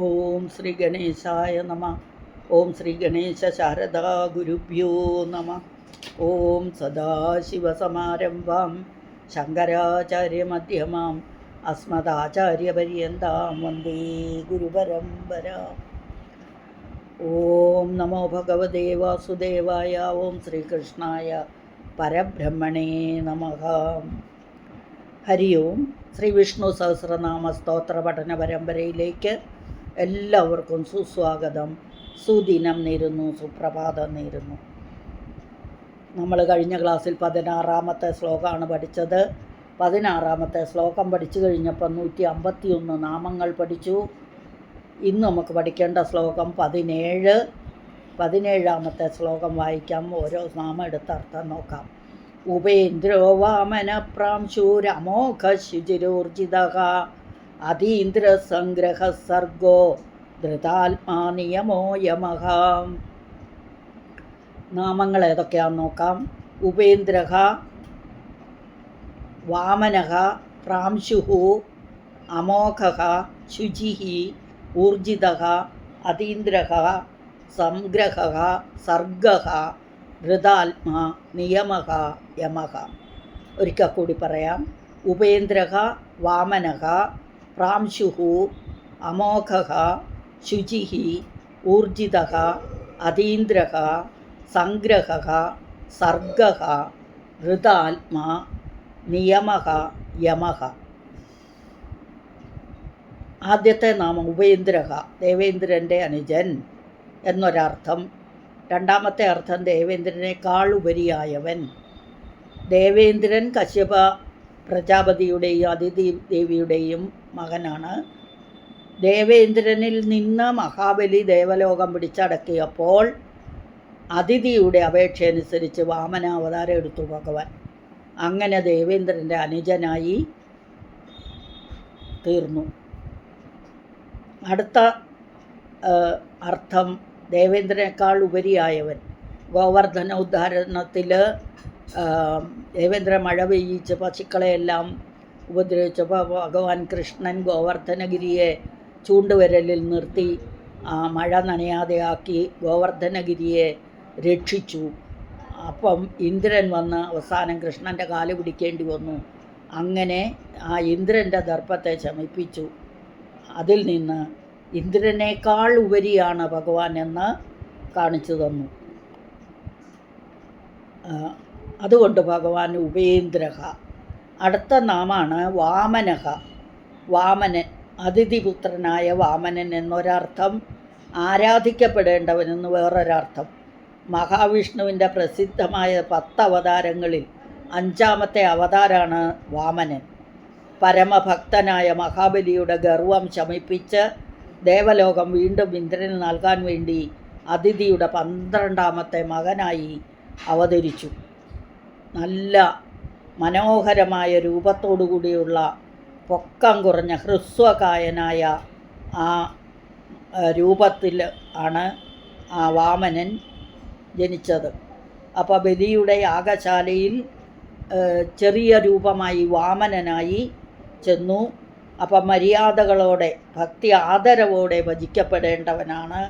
ഓം ശ്രീ ഗണേശായ നമ. ഓം ശ്രീ ഗണേശ ശാരദാ ഗുരുഭ്യോ നമ. ഓം സദാശിവസമാരംഭാം ശങ്കരാചാര്യമധ്യമാം. അസ്മദാചാര്യപര്യന്താം. വന്ദേ ഗുരുപരമ്പര. ഓം നമോ ഭഗവതേ വാസുദേവായ. ഓം ശ്രീകൃഷ്ണായ പരബ്രഹ്മണേ നമ ഹരി ഓം. ശ്രീ വിഷ്ണു സഹസ്രനാമ സ്തോത്ര പഠന പരമ്പരയിലേക്ക് എല്ലാവർക്കും സുസ്വാഗതം. സുദിനം നേരുന്നു സുപ്രഭാതം നേരുന്നു. നമ്മൾ കഴിഞ്ഞ ക്ലാസ്സിൽ പതിനാറാമത്തെ ശ്ലോകമാണ് പഠിച്ചത്. പതിനാറാമത്തെ ശ്ലോകം പഠിച്ചു കഴിഞ്ഞപ്പോൾ നൂറ്റി അമ്പത്തി ഒന്ന് നാമങ്ങൾ പഠിച്ചു. ഇന്ന് നമുക്ക് പഠിക്കേണ്ട ശ്ലോകം പതിനേഴ്. പതിനേഴാമത്തെ ശ്ലോകം വായിക്കാം ഓരോ നാമം എടുത്ത് അർത്ഥം നോക്കാം. ഉപേന്ദ്രോ വാമന പ്രാംശൂരമോഘ ശുചിരോർജിത അതീന്ദ്രസംഗ്രഹ സർഗോ ധൃതാത്മാ നിയമോ യമഹ നാമങ്ങൾ ഏതൊക്കെയാണെന്ന് നോക്കാം. ഉപേന്ദ്ര വാമനഹ പ്രാംശു അമോഘ ശുചി ഊർജിത അതീന്ദ്ര സംഗ്രഹ സർഗ ഋതാത്മാ നിയമ യമഹ. ഒരിക്കൽ കൂടി പറയാം. ഉപേന്ദ്ര വാമന പ്രാംശു അമോഘ ശുചി ഊർജിത അതീന്ദ്ര സംഗ്രഹ സർഗ ഋതാത്മാ നിയമ യമ. ആദ്യത്തെ നാമം ഉപേന്ദ്ര ദേവേന്ദ്രന്റെ അനുജൻ എന്നൊരർത്ഥം. രണ്ടാമത്തെ അർത്ഥം ദേവേന്ദ്രനേക്കാൾ ഉപരിയായവൻ ദേവേന്ദ്രൻ കശ്യപ പ്രജാപതിയുടെയും അതിഥി ദേവിയുടെയും മകനാണ്. ദേവേന്ദ്രനിൽ നിന്ന് മഹാബലി ദേവലോകം പിടിച്ചടക്കിയപ്പോൾ അതിഥിയുടെ അപേക്ഷയനുസരിച്ച് വാമനാവതാരം എടുത്തു ഭഗവാൻ. അങ്ങനെ ദേവേന്ദ്രന്റെ അനുജനായി തീർന്നു. അടുത്ത അർത്ഥം ദേവേന്ദ്രനേക്കാൾ ഉപരിയായവൻ. ഗോവർദ്ധന ഉദ്ധാരണത്തിൽ ദേവേന്ദ്ര മഴ പെയ്യിച്ച് പശുക്കളെയെല്ലാം ഉപദ്രവിച്ചപ്പോൾ ഭഗവാൻ കൃഷ്ണൻ ഗോവർദ്ധനഗിരിയെ ചൂണ്ടുവിരലിൽ നിർത്തി മഴ നനയാതെയാക്കി ഗോവർദ്ധനഗിരിയെ രക്ഷിച്ചു. അപ്പം ഇന്ദ്രൻ വന്ന് അവസാനം കൃഷ്ണന്റെ കാൽ പിടിക്കേണ്ടി വന്നു. അങ്ങനെ ആ ഇന്ദ്രന്റെ ദർപ്പത്തെ ശമിപ്പിച്ചു. അതിൽ നിന്ന് ഇന്ദ്രനേക്കാൾ ഉപരിയാണ് ഭഗവാൻ എന്ന് കാണിച്ചു തന്നു. അതുകൊണ്ട് ഭഗവാൻ ഉപേന്ദ്രഹ. അടുത്ത നാമാണ് വാമനഹ. വാമനൻ അതിഥിപുത്രനായ വാമനൻ എന്നൊരർത്ഥം ആരാധിക്കപ്പെടേണ്ടവനെന്ന് വേറൊരർത്ഥം. മഹാവിഷ്ണുവിന്റെ പ്രസിദ്ധമായ പത്ത് അവതാരങ്ങളിൽ അഞ്ചാമത്തെ അവതാരാണ് വാമനൻ. പരമഭക്തനായ മഹാബലിയുടെ ഗർവം ശമിപ്പിച്ച് ദേവലോകം വീണ്ടും ഇന്ദ്രന് നൽകാൻ വേണ്ടി അതിഥിയുടെ പന്ത്രണ്ടാമത്തെ മകനായി അവതരിച്ചു. നല്ല മനോഹരമായ രൂപത്തോടു കൂടിയുള്ള പൊക്കം കുറഞ്ഞ ഹ്രസ്വകായനായ ആ രൂപത്തിൽ ആണ് ആ വാമനൻ ജനിച്ചത്. അപ്പോൾ ബലിയുടെ യാഗശാലയിൽ ചെറിയ രൂപമായി വാമനനായി ചെന്നു. അപ്പം മര്യാദകളോടെ ഭക്തി ആദരവോടെ ഭജിക്കപ്പെടേണ്ടവനാണ്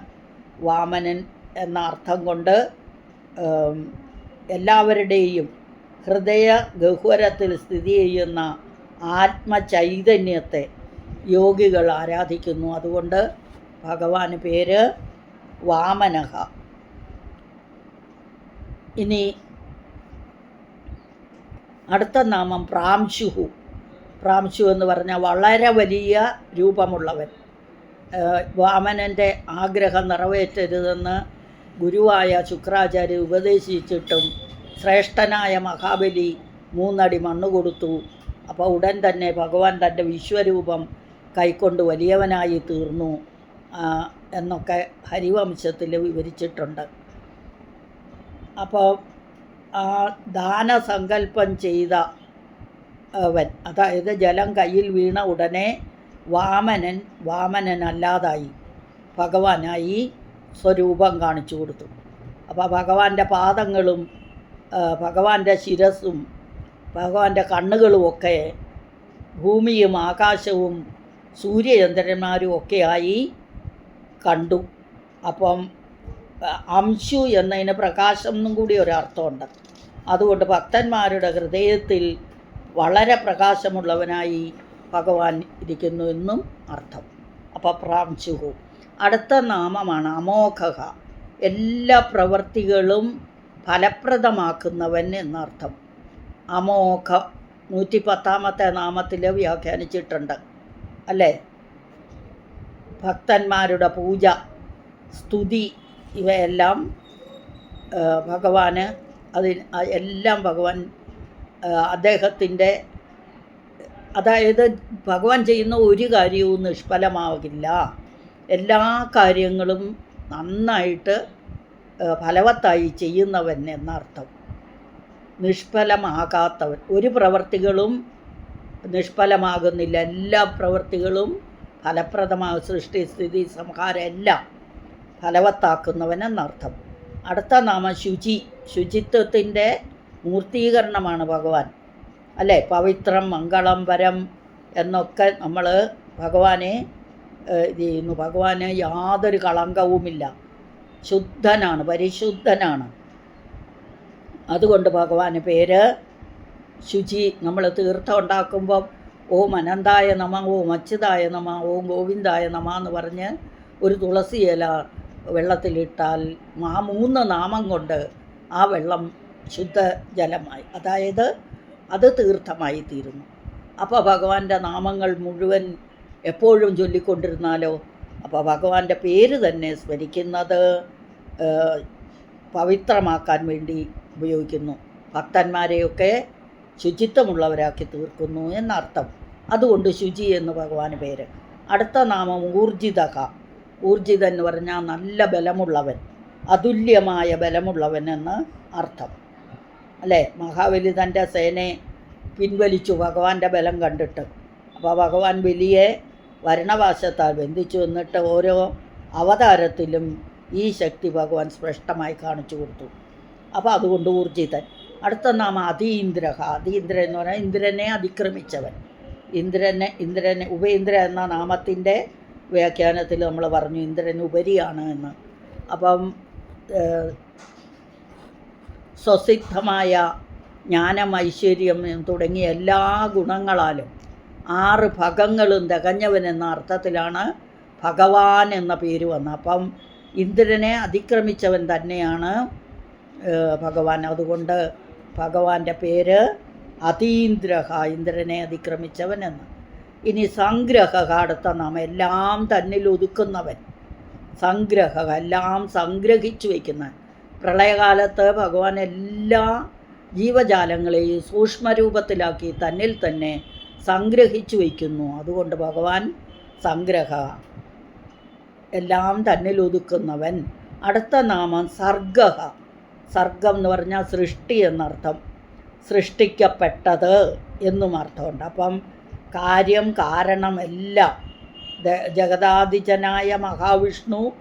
വാമനൻ എന്ന അർത്ഥം കൊണ്ട് എല്ലാവരുടെയും ഹൃദയ ഗഹ്വരത്തിൽ സ്ഥിതി ചെയ്യുന്ന ആത്മചൈതന്യത്തെ യോഗികൾ ആരാധിക്കുന്നു. അതുകൊണ്ട് ഭഗവാന് പേര് വാമനഹ. ഇനി അടുത്ത നാമം പ്രാംശുഹു. പ്രാംശു എന്ന് പറഞ്ഞാൽ വളരെ വലിയ രൂപമുള്ളവൻ. വാമനന്റെ ആഗ്രഹം നിറവേറ്റരുതെന്ന് ഗുരുവായ ശുക്രാചാര്യ ഉപദേശിച്ചിട്ടും ശ്രേഷ്ഠനായ മഹാബലി മൂന്നടി മണ്ണ് കൊടുത്തു. അപ്പോൾ ഉടൻ തന്നെ ഭഗവാൻ തന്റെ വിശ്വരൂപം കൈക്കൊണ്ട് വലിയവനായി തീർന്നു എന്നൊക്കെ ഹരിവംശത്തിൽ വിവരിച്ചിട്ടുണ്ട്. അപ്പോൾ ആ ദാനസങ്കല്പം ചെയ്ത അവൻ അതായത് ജലം കയ്യിൽ വീണ ഉടനെ വാമനൻ വാമനനല്ലാതായി ഭഗവാനായി സ്വരൂപം കാണിച്ചു കൊടുത്തു. അപ്പോൾ ഭഗവാന്റെ പാദങ്ങളും ഭഗവാന്റെ ശിരസ്സും ഭഗവാന്റെ കണ്ണുകളുമൊക്കെ ഭൂമിയും ആകാശവും സൂര്യചന്ദ്രന്മാരും ഒക്കെയായി കണ്ടു. അപ്പം അംശു എന്നതിന് പ്രകാശം എന്നും കൂടി ഒരർത്ഥമുണ്ട്. അതുകൊണ്ട് ഭക്തന്മാരുടെ ഹൃദയത്തിൽ വളരെ പ്രകാശമുള്ളവനായി ഭഗവാൻ ഇരിക്കുന്നു എന്നും അർത്ഥം. അപ്പോൾ പ്രാംശുഹു. അടുത്ത നാമമാണ് അമോഘ എല്ലാ പ്രവർത്തികളും ഫലപ്രദമാക്കുന്നവൻ എന്നർത്ഥം. അമോഘ നൂറ്റി പത്താമത്തെ നാമത്തിൽ വ്യാഖ്യാനിച്ചിട്ടുണ്ട്. അല്ലേ? ഭക്തന്മാരുടെ പൂജ സ്തുതി ഇവയെല്ലാം ഭഗവാന് അതിന് എല്ലാം ഭഗവാൻ അദ്ദേഹത്തിന്റെ അതായത് ഭഗവാൻ ചെയ്യുന്ന ഒരു കാര്യവും നിഷ്ഫലമാകില്ല. എല്ലാ കാര്യങ്ങളും നന്നായിട്ട് ഫലവത്തായി ചെയ്യുന്നവൻ എന്നർത്ഥം. നിഷ്ഫലമാകാത്തവൻ. ഒരു പ്രവർത്തികളും നിഷ്ഫലമാകുന്നില്ല. എല്ലാ പ്രവൃത്തികളും ഫലപ്രദമായ സൃഷ്ടി സ്ഥിതി സംഹാരം എല്ലാം ഫലവത്താക്കുന്നവൻ എന്നർത്ഥം. അടുത്ത നാമം ശുചി. ശുചിത്വത്തിന്റെ മൂർത്തീകരണമാണ് ഭഗവാൻ. അല്ലേ? പവിത്രം മംഗളം വരം എന്നൊക്കെ നമ്മൾ ഭഗവാനെ ഇത് ചെയ്യുന്നു. ഭഗവാന് യാതൊരു കളങ്കവുമില്ല. ശുദ്ധനാണ് പരിശുദ്ധനാണ്. അതുകൊണ്ട് ഭഗവാന് പേര് ശുചി നമ്മൾ തീർത്ഥം ഉണ്ടാക്കുമ്പം ഓം അനന്തായ നമ ഓം അച്യുതായ നമ ഓം ഗോവിന്ദായ നമ എന്ന് പറഞ്ഞ് ഒരു തുളസി ഇല വെള്ളത്തിലിട്ടാൽ ആ മൂന്ന് നാമം കൊണ്ട് ആ വെള്ളം ശുദ്ധ ജലമായി. അതായത് അത് തീർത്ഥമായി തീരുന്നു. അപ്പോൾ ഭഗവാന്റെ നാമങ്ങൾ മുഴുവൻ എപ്പോഴും ചൊല്ലിക്കൊണ്ടിരുന്നാലോ അപ്പോൾ ഭഗവാന്റെ പേര് തന്നെ സ്മരിക്കുന്നത് പവിത്രമാക്കാൻ വേണ്ടി ഉപയോഗിക്കുന്നു. ഭക്തന്മാരെയൊക്കെ ശുചിത്വമുള്ളവരാക്കി തീർക്കുന്നു എന്നർത്ഥം. അതുകൊണ്ട് ശുചി എന്ന് ഭഗവാന് പേര്. അടുത്ത നാമം ഊർജിതക. ഊർജിതൻ എന്ന് പറഞ്ഞാൽ നല്ല ബലമുള്ളവൻ അതുല്യമായ ബലമുള്ളവൻ എന്ന് അർത്ഥം. അല്ലേ? മഹാബലി തന്റെ സേനയെ പിൻവലിച്ചു ഭഗവാന്റെ ബലം കണ്ടിട്ട്. അപ്പോൾ ഭഗവാൻ ബലിയെ വരണവാശത്താൽ ബന്ധിച്ചു എന്നിട്ട് ഓരോ അവതാരത്തിലും ഈ ശക്തി ഭഗവാൻ സ്പഷ്ടമായി കാണിച്ചു കൊടുത്തു. അപ്പോൾ അതുകൊണ്ട് ഊർജിതൻ. അടുത്ത നാം അതീന്ദ്ര അതീന്ദ്ര എന്ന് പറഞ്ഞാൽ ഇന്ദ്രനെ അതിക്രമിച്ചവൻ. ഇന്ദ്രനെ ഇന്ദ്രനെ ഉപേന്ദ്ര എന്ന നാമത്തിന്റെ വ്യാഖ്യാനത്തിൽ നമ്മൾ പറഞ്ഞു ഇന്ദ്രൻ ഉപരിയാണ് എന്ന്. അപ്പം സ്വസിദ്ധമായ ജ്ഞാനം ഐശ്വര്യം തുടങ്ങിയ എല്ലാ ഗുണങ്ങളാലും ആറ് ഭഗങ്ങളും തികഞ്ഞവൻ എന്ന അർത്ഥത്തിലാണ് ഭഗവാൻ എന്ന പേര് വന്നത്. അപ്പം ഇന്ദ്രനെ അതിക്രമിച്ചവൻ തന്നെയാണ് ഭഗവാൻ. അതുകൊണ്ട് ഭഗവാന്റെ പേര് അതീന്ദ്രഹ ഇന്ദ്രനെ അതിക്രമിച്ചവൻ എന്ന്. ഇനി സംഗ്രഹ അടുത്ത നാം എല്ലാം തന്നിൽ ഒതുക്കുന്നവൻ. സംഗ്രഹ എല്ലാം സംഗ്രഹിച്ചു വയ്ക്കുന്ന പ്രളയകാലത്ത് ഭഗവാൻ എല്ലാ ജീവജാലങ്ങളെയും സൂക്ഷ്മരൂപത്തിലാക്കി തന്നിൽ തന്നെ സംഗ്രഹിച്ചു വയ്ക്കുന്നു. അതുകൊണ്ട് ഭഗവാൻ സംഗ്രഹ. എല്ലാം തന്നിൽ ഒതുക്കുന്നവൻ. അടുത്ത നാമം സർഗ സർഗം എന്ന് പറഞ്ഞാൽ സൃഷ്ടി എന്നർത്ഥം. സൃഷ്ടിക്കപ്പെട്ടത് എന്നും അർത്ഥമുണ്ട്. അപ്പം കാര്യം കാരണം എല്ലാം ജഗദാധിജനായ മഹാവിഷ്ണു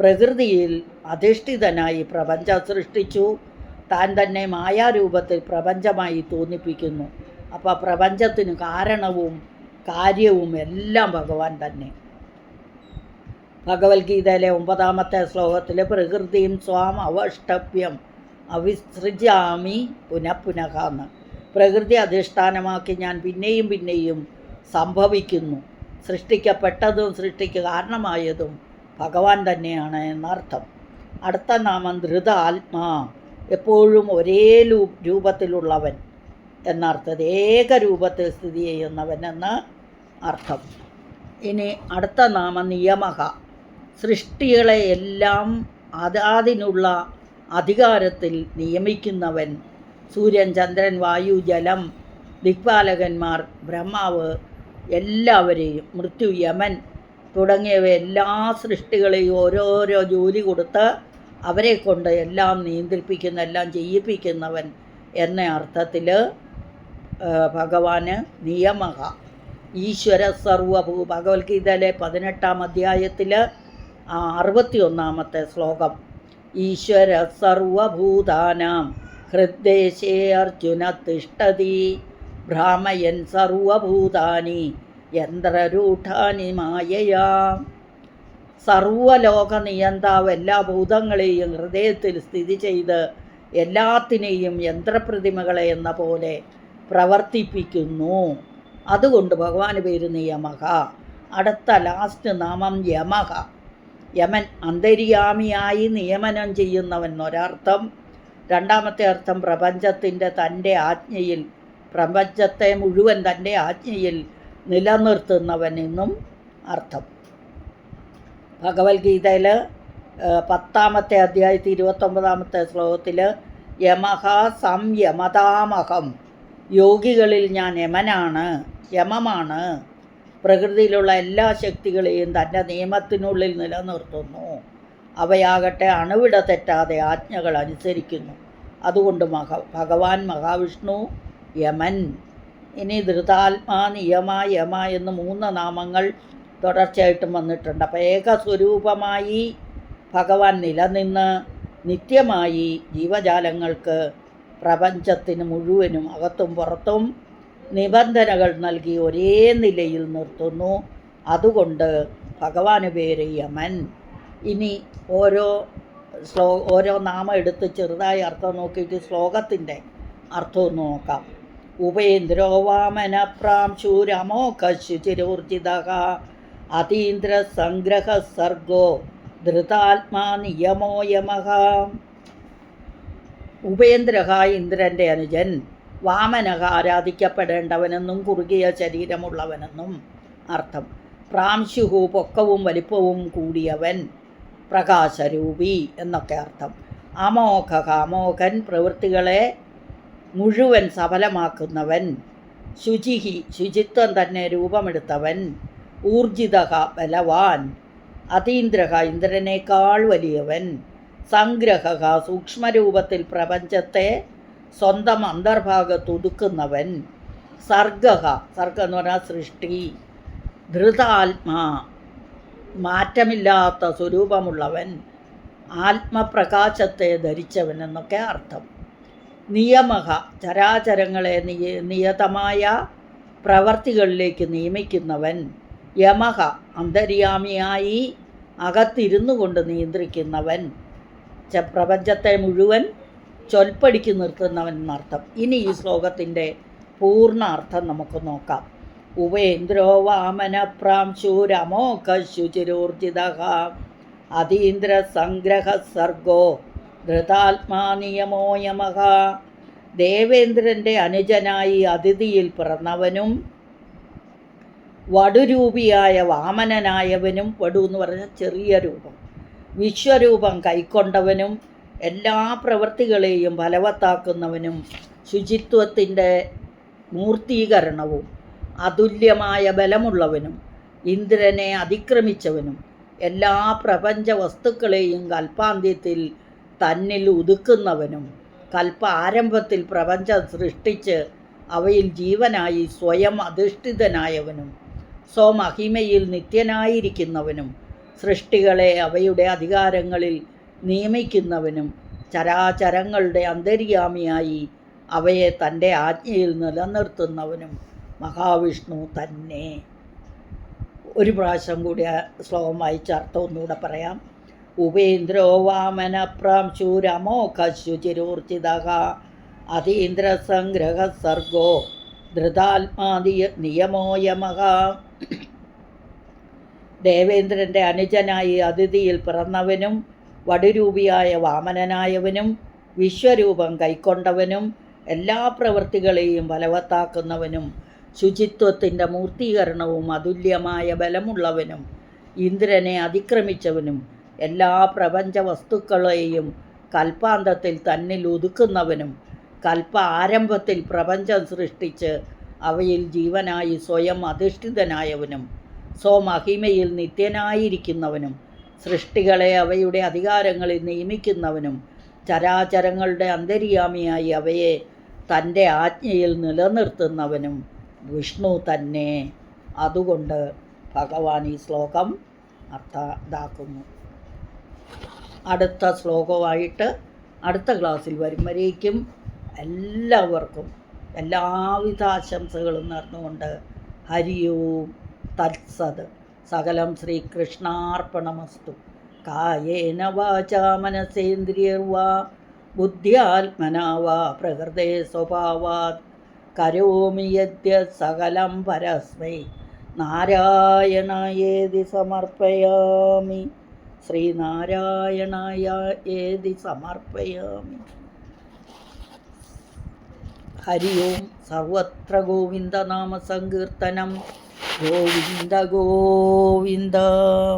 പ്രകൃതിയിൽ അധിഷ്ഠിതനായി പ്രപഞ്ചം സൃഷ്ടിച്ചു. താൻ തന്നെ മായാരൂപത്തിൽ പ്രപഞ്ചമായി തോന്നിപ്പിക്കുന്നു. അപ്പോൾ പ്രപഞ്ചത്തിന് കാരണവും കാര്യവും എല്ലാം ഭഗവാൻ തന്നെ. ഭഗവത്ഗീതയിലെ ഒമ്പതാമത്തെ ശ്ലോകത്തിൽ പ്രകൃതിയും സ്വാം അവഷ്ടഭ്യം അവിസൃജാമി പുനഃപുനഃ എന്ന് പ്രകൃതി അധിഷ്ഠാനമാക്കി ഞാൻ പിന്നെയും പിന്നെയും സംഭവിക്കുന്നു. സൃഷ്ടിക്കപ്പെട്ടതും സൃഷ്ടിക്ക് കാരണമായതും ഭഗവാൻ തന്നെയാണ് എന്നർത്ഥം. അടുത്ത നാമം ധൃത ആത്മാ എപ്പോഴും ഒരേ രൂപത്തിലുള്ളവൻ. എന്നർത്ഥം ഏകരൂപത്തിൽ സ്ഥിതി ചെയ്യുന്നവൻ എന്ന് അർത്ഥം. ഇനി അടുത്ത നാമ നിയമക സൃഷ്ടികളെ എല്ലാം അതാതിനുള്ള അധികാരത്തിൽ നിയമിക്കുന്നവൻ സൂര്യൻ ചന്ദ്രൻ വായു ജലം ദിക്പാലകന്മാർ ബ്രഹ്മാവ് എല്ലാവരെയും മൃത്യു യമൻ തുടങ്ങിയവ എല്ലാ സൃഷ്ടികളെയും ഓരോരോ ജോലി കൊടുത്ത് അവരെ കൊണ്ട് എല്ലാം നിയന്ത്രിപ്പിക്കുന്ന എല്ലാം ചെയ്യിപ്പിക്കുന്നവൻ എന്ന അർത്ഥത്തിൽ ഭഗവാന് നിയമക. ഈശ്വര സർവഭൂ ഭഗവത്ഗീതയിലെ പതിനെട്ടാം അധ്യായത്തിൽ അറുപത്തി ഒന്നാമത്തെ ശ്ലോകം. ഈശ്വര സർവഭൂതാനാം ഹൃദ്ദേശേ അർജുന തിഷ്ടതി ഭ്രാമയൻ സർവഭൂതാനി യന്ത്രരൂഢാനി മായയാ. സർവലോക നിയന്താവ് എല്ലാ ഭൂതങ്ങളെയും ഹൃദയത്തിൽ സ്ഥിതി ചെയ്ത് എല്ലാത്തിനെയും യന്ത്രപ്രതിമകളെ എന്ന പോലെ പ്രവർത്തിപ്പിക്കുന്നു. അതുകൊണ്ട് ഭഗവാന് പേര് നിയമക അടുത്ത ലാസ്റ്റ് നാമം യമഹ. യമൻ അന്തര്യാമിയായി നിയമനം ചെയ്യുന്നവൻ ഒരർത്ഥം രണ്ടാമത്തെ അർത്ഥം പ്രപഞ്ചത്തിന്റെ തന്റെ ആജ്ഞയിൽ പ്രപഞ്ചത്തെ മുഴുവൻ തന്റെ ആജ്ഞയിൽ നിലനിർത്തുന്നവൻ എന്നും അർത്ഥം. ഭഗവത്ഗീതയിൽ പത്താമത്തെ അധ്യായത്തിൽ ഇരുപത്തൊമ്പതാമത്തെ ശ്ലോകത്തിൽ യമഹ സംയമതാമഹം. യോഗികളിൽ ഞാൻ യമനാണ് യമമാണ്. പ്രകൃതിയിലുള്ള എല്ലാ ശക്തികളെയും തന്റെ നിയമത്തിനുള്ളിൽ നിലനിർത്തുന്നു. അവയാകട്ടെ അണുവിട തെറ്റാതെ ആജ്ഞകൾ അനുസരിക്കുന്നു. അതുകൊണ്ട് മഹ ഭഗവാൻ മഹാവിഷ്ണു യമൻ. ഇനി ധൃതാത്മാ നിയമ യമ എന്ന് മൂന്ന് നാമങ്ങൾ തുടർച്ചയായിട്ടും വന്നിട്ടുണ്ട്. അപ്പോൾ ഏകസ്വരൂപമായി ഭഗവാൻ നിലനിന്ന് നിത്യമായി ജീവജാലങ്ങൾക്ക് പ്രപഞ്ചത്തിന് മുഴുവനും അകത്തും പുറത്തും നിബന്ധനകൾ നൽകി ഒരേ നിലയിൽ നിർത്തുന്നു. അതുകൊണ്ട് ഭഗവാന് പേര് യമൻ. ഇനി ഓരോ ശ്ലോ ഓരോ നാമം എടുത്ത് ചെറുതായി അർത്ഥം നോക്കിയിട്ട് ശ്ലോകത്തിന്റെ അർത്ഥം നോക്കാം. ഉപേന്ദ്രോ വാമന പ്രാംശൂരമോഘ ശുചിരോർജിത അതീന്ദ്ര സംഗ്രഹ സർഗോ ധൃതാത്മാ നിയമോ യമഹ ഉപേന്ദ്രഹ ഇന്ദ്രന്റെ അനുജൻ. വാമനഹ ആരാധിക്കപ്പെടേണ്ടവനെന്നും കുറുകിയ ശരീരമുള്ളവനെന്നും അർത്ഥം. പ്രാംശുഹു പൊക്കവും വലിപ്പവും കൂടിയവൻ പ്രകാശരൂപി എന്നൊക്കെ അർത്ഥം. അമോഘ അമോഘൻ പ്രവൃത്തികളെ മുഴുവൻ സഫലമാക്കുന്നവൻ. ശുചിഹി ശുചിത്വം തന്നെ രൂപമെടുത്തവൻ. ഊർജിതഹ ബലവാൻ. അതീന്ദ്രഹ ഇന്ദ്രനേക്കാൾ വലിയവൻ. സംഗ്രഹ സൂക്ഷ്മരൂപത്തിൽ പ്രപഞ്ചത്തെ സ്വന്തം അന്തർഭാഗത്ത് ഒതുക്കുന്നവൻ സർഗഹ. സർഗ എന്ന് പറഞ്ഞാൽ സൃഷ്ടി. ധൃതാത്മാ. മാറ്റമില്ലാത്ത സ്വരൂപമുള്ളവൻ ആത്മപ്രകാശത്തെ ധരിച്ചവൻ എന്നൊക്കെ അർത്ഥം. നിയമഹ. ചരാചരങ്ങളെ നിയ നിയതമായ പ്രവർത്തികളിലേക്ക് നിയമിക്കുന്നവൻ യമഹ. അന്തര്യാമിയായി അകത്തിരുന്നു കൊണ്ട് നിയന്ത്രിക്കുന്നവൻ പ്രപഞ്ചത്തെ മുഴുവൻ ചൊൽപ്പടിക്ക് നിർത്തുന്നവൻ എന്നർത്ഥം ഇനി ഈ ശ്ലോകത്തിന്റെ പൂർണ അർത്ഥം നമുക്ക് നോക്കാം. ഉപേന്ദ്രോ വാമന പ്രാംശൂരമോഘ ശുചിരോർജിത അതീന്ദ്ര സംഗ്രഹ സർഗോ ധൃതാത്മാ നിയമോ യമഹ ദേവേന്ദ്രന്റെ അനുജനായി അതിഥിയിൽ പിറന്നവനും വടുരൂപിയായ വാമനനായവനും വടു എന്ന് പറഞ്ഞാൽ ചെറിയ രൂപം. വിശ്വരൂപം കൈക്കൊണ്ടവനും എല്ലാ പ്രവൃത്തികളെയും ഫലവത്താക്കുന്നവനും ശുചിത്വത്തിന്റെ മൂർത്തീകരണവും അതുല്യമായ ബലമുള്ളവനും ഇന്ദ്രനെ അതിക്രമിച്ചവനും എല്ലാ പ്രപഞ്ച വസ്തുക്കളെയും കൽപ്പാന്ത്യത്തിൽ തന്നിൽ ഒതുക്കുന്നവനും കൽപ്പ ആരംഭത്തിൽ പ്രപഞ്ചം സൃഷ്ടിച്ച് അവയിൽ ജീവനായി സ്വയം അധിഷ്ഠിതനായവനും സ്വമഹിമയിൽ നിത്യനായിരിക്കുന്നവനും സൃഷ്ടികളെ അവയുടെ അധികാരങ്ങളിൽ നിയമിക്കുന്നവനും ചരാചരങ്ങളുടെ അന്തര്യാമിയായി അവയെ തന്റെ ആജ്ഞയിൽ നിലനിർത്തുന്നവനും മഹാവിഷ്ണു തന്നെ. ഒരു പ്രാവശ്യം കൂടി ആ ശ്ലോകം വായിച്ച അർത്ഥം ഒന്നുകൂടെ പറയാം. ഉപേന്ദ്രോ വാമന പ്രാംശൂരമോ ശുചിരോർജിത അതീന്ദ്ര സംഗ്രഹ സർഗോ ധൃതാത്മാദിയ നിയമോ യമഹ ദേവേന്ദ്രന്റെ അനുജനായി അതിഥിയിൽ പിറന്നവനും വടുരൂപിയായ വാമനനായവനും വിശ്വരൂപം കൈക്കൊണ്ടവനും എല്ലാ പ്രവൃത്തികളെയും ഫലവത്താക്കുന്നവനും ശുചിത്വത്തിന്റെ മൂർത്തീകരണവും അതുല്യമായ ബലമുള്ളവനും ഇന്ദ്രനെ അതിക്രമിച്ചവനും എല്ലാ പ്രപഞ്ച വസ്തുക്കളെയും കൽപ്പാന്തത്തിൽ തന്നിൽ ഒതുക്കുന്നവനും കൽപ്പ ആരംഭത്തിൽ പ്രപഞ്ചം സൃഷ്ടിച്ച് അവയിൽ ജീവനായി സ്വയം അധിഷ്ഠിതനായവനും സ്വമഹിമയിൽ നിത്യനായിരിക്കുന്നവനും സൃഷ്ടികളെ അവയുടെ അധികാരങ്ങളിൽ നിയമിക്കുന്നവനും ചരാചരങ്ങളുടെ അന്തര്യാമിയായി അവയെ തന്റെ ആജ്ഞയിൽ നിലനിർത്തുന്നവനും വിഷ്ണു തന്നെ. അതുകൊണ്ട് ഭഗവാൻ ഈ ശ്ലോകം അർത്ഥ ഇതാക്കുന്നു അടുത്ത ശ്ലോകമായിട്ട് അടുത്ത ക്ലാസ്സിൽ വരും വരേക്കും എല്ലാവർക്കും എല്ലാവിധ ആശംസകളും നേർന്നുകൊണ്ട് ഹരിയോം തത്സത്. സകലം ശ്രീകൃഷ്ണാർപ്പണമസ്തു. കായേന വാചാ മനസേന്ദ്രിയർവാ. ബുദ്ധ്യാത്മനാവാ പ്രകൃതേ സ്വഭാവാത്. കരോമി യദ്യ സകലം പരസ്മൈ. നാരായണയേതി സമർപ്പയാമി. ശ്രീനാരായണായ ഏതി സമർപ്പയാമി. ഹരി ഓം സർവത്ര ഗോവിന്ദനാമ സങ്കീർത്തനം கோவிந்த கோவிந்தா